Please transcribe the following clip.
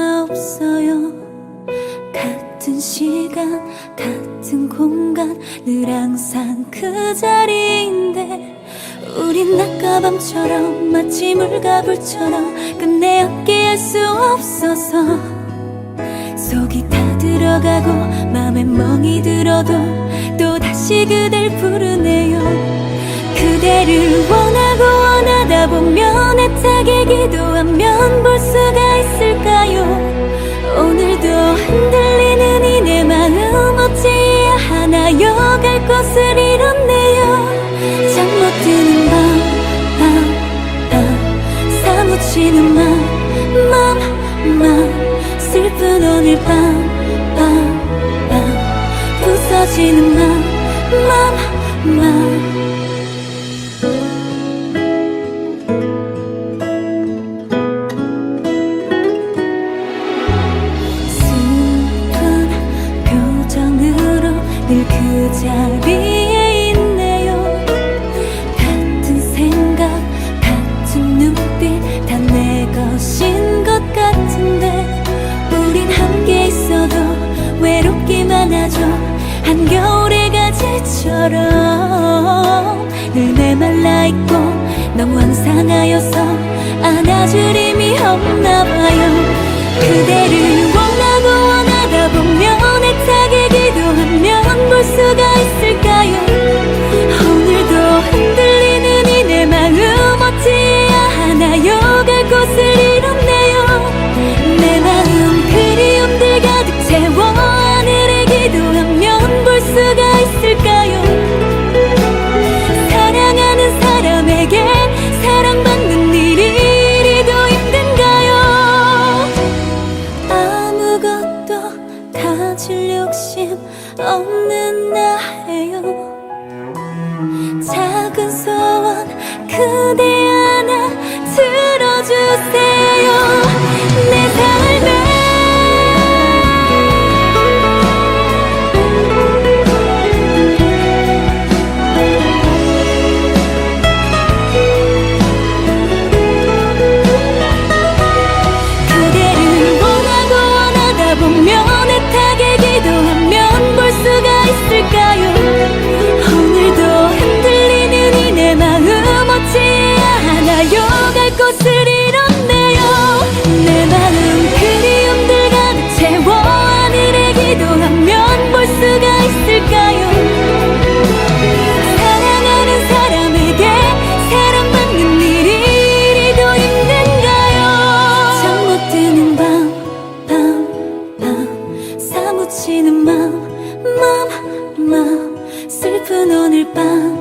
없어요. 같은 시간 같은 공간 늘 항상 그 자리인데 우린 낙가방처럼 마치 물가불처럼 끝내 어깨할 수 없어서 속이 다 들어가고 맘에 멍이 들어도 또 다시 그댈 부르네요. 그대를 원하고 원하다 보면 애타게 기도하면 볼 갈 곳을 잃었네요. 잠못 드는 밤, 밤, 밤 사무치는 맘, 맘, 맘 슬픈 오늘 밤, 밤, 밤. 부서지는 맘, 맘, 맘그 자리에 있네요. 같은 생각 같은 눈빛 다 내 것인 것 같은데 우린 함께 있어도 외롭기만 하죠 한겨울의 가지처럼 늘 메말라 있고 너무 항상하여서 안아줄 힘이 없나 봐요. 그대를 원하고 원하다 보면 없는 나예요. 작은 소원 그대 하나 들어주세요 슬픈 오늘 밤